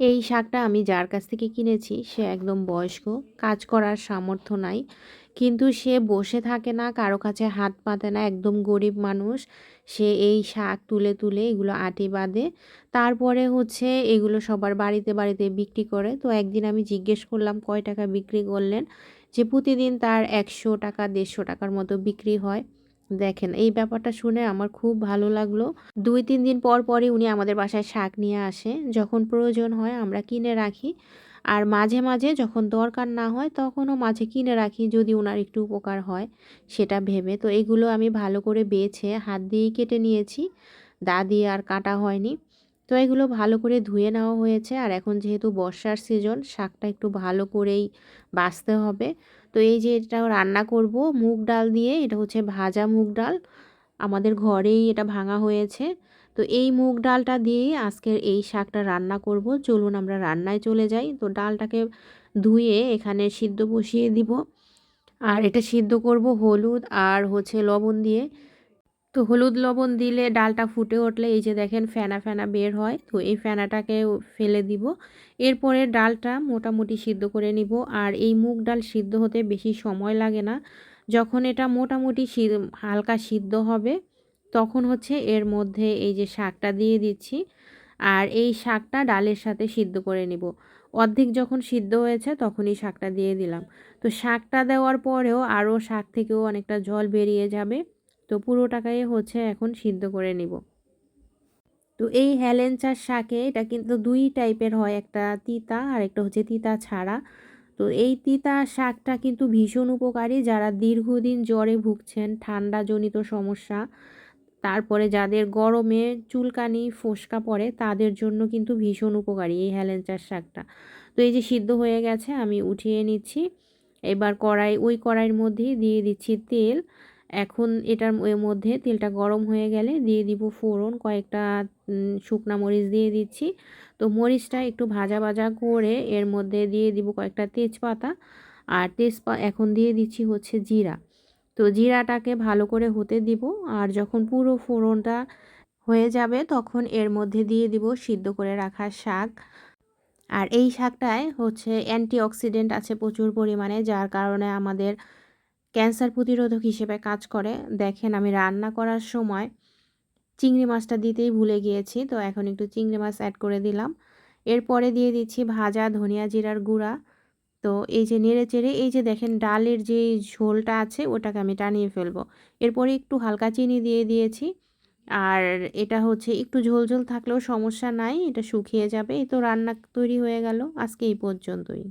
এই শাকটা আমি যার কাছ থেকে কিনেছি, সে একদম বয়স্ক, কাজ করার সামর্থ্য নাই। কিন্তু সে বসে থাকে না, কারও কাছে হাত পাতে না, একদম গরিব মানুষ। সে এই শাক তুলে তুলে এগুলো আটি বাঁধে। তারপরে হচ্ছে এগুলো সবার বাড়িতে বাড়িতে বিক্রি করে। তো একদিন আমি জিজ্ঞেস করলাম, কয় টাকা বিক্রি করলেন? যে প্রতিদিন তার একশো টাকা, দেড়শো টাকার মতো বিক্রি হয়। দেখেন, এই ব্যাপারটা শুনে আমার খুব ভালো লাগল। দুই, তিন দিন পর পরই উনি আমাদের বাসায় শাক নিয়ে আসে। যখন প্রয়োজন হয় আমরা কিনে রাখি। আর মাঝে মাঝে যখন দরকার না হয় তখনও মাঝে কিনে রাখি যদি ওনার একটু উপকার হয়, সেটা ভেবে। তো এগুলো আমি ভালো করে বেছে, হাত দিয়েই কেটে নিয়েছি। দা দিয়ে আর কাটা হয়নি। তো এগুলো ভালো করে ধুয়ে নেওয়া হয়েছে। আর এখন যেহেতু বর্ষার সিজন শাকটা একটু ভালো করেই বাছতে হবে। তো এই যে এটা রান্না করব, মুগ ডাল দিয়ে, এটা হচ্ছে ভাজা মুগ ডাল। আমাদের ঘরেই এটা ভাঙা হয়েছে। তো এই মুগ ডালটা দিয়েই আজকের এই শাকটা রান্না করব। চলুন আমরা রান্নায় চলে যাই। তো ডালটাকে ধুয়ে এখানে সিদ্ধ বসিয়ে দিব। আর এটা সিদ্ধ করব হলুদ আর হচ্ছে লবণ দিয়ে। তো হলুদ লবণ দিলে ডালটা ফুটে উঠলে এই যে দেখেন ফেনা ফেনা বের হয়, তো এই ফেনাটাকে ফেলে দিব। এরপরে ডালটা মোটামুটি সিদ্ধ করে নিব। আর এই মুগ ডাল সিদ্ধ হতে বেশি সময় লাগে না। যখন এটা মোটামুটি হালকা সিদ্ধ হবে, তখন হচ্ছে এর মধ্যে এই যে শাকটা দিয়ে দিচ্ছি। আর এই শাকটা ডালের সাথে সিদ্ধ করে নিব। অর্ধেক যখন সিদ্ধ হয়েছে, তখনই শাকটা দিয়ে দিলাম। তো শাকটা দেওয়ার পরেও আরও শাক থেকেও অনেকটা জল বেরিয়ে যাবে। তো পুরোটাকাই হচ্ছে এখন সিদ্ধ করে নিব। তো এই হেলেঞ্চার শাকে এটা কিন্তু দুই টাইপের হয়, একটা তিতা আর একটা হচ্ছে তিতা ছাড়া। তো এই তিতা শাকটা কিন্তু ভীষণ উপকারী যারা দীর্ঘদিন জ্বরে ভুগছেন, ঠান্ডাজনিত সমস্যা, তারপরে যাদের গরমে চুলকানি, ফোসকা পড়ে, তাদের জন্য কিন্তু ভীষণ উপকারী এই হেলেঞ্চার শাকটা। তো এই যে সিদ্ধ হয়ে গেছে, আমি উঠিয়ে নিচ্ছি। এবার কড়াই, ওই কড়াইয়ের মধ্যেই দিয়ে দিচ্ছি তেল। এখন এটার মধ্যে তেলটা গরম হয়ে গেলে দিয়ে দিব ফোড়ন, কয়েকটা শুকনা মরিচ দিয়ে দিচ্ছি। তো মরিচটা একটু ভাজা ভাজা করে এর মধ্যে দিয়ে দিব কয়েকটা তেজপাতা আর তেজপা, এখন দিয়ে দিচ্ছি হচ্ছে জিরা। তো জিরাটাকে ভালো করে হতে দিব আর যখন পুরো ফোড়নটা হয়ে যাবে তখন এর মধ্যে দিয়ে দিব সিদ্ধ করে রাখা শাক। আর এই শাকটায় হচ্ছে অ্যান্টিঅক্সিডেন্ট আছে প্রচুর পরিমাণে, যার কারণে আমাদের ক্যান্সার প্রতিরোধক হিসেবে কাজ করে। দেখেন, আমি রান্না করার সময় চিংড়ি মাছটা দিতেই ভুলে গিয়েছি, তো এখন একটু চিংড়ি মাছ অ্যাড করে দিলাম। এরপরে দিয়ে দিচ্ছি ভাজা ধনিয়া জিরার গুঁড়া। তো এই যে নেড়ে চেড়ে, এই যে দেখেন ডালের যে ঝোলটা আছে, ওটাকে আমি টানিয়ে ফেলব। এরপরে একটু হালকা চিনি দিয়ে দিয়েছি। আর এটা হচ্ছে একটু ঝোল ঝোল থাকলেও সমস্যা নাই, এটা শুকিয়ে যাবে। এই তো রান্না তৈরি হয়ে গেল। আজকে এই পর্যন্তই।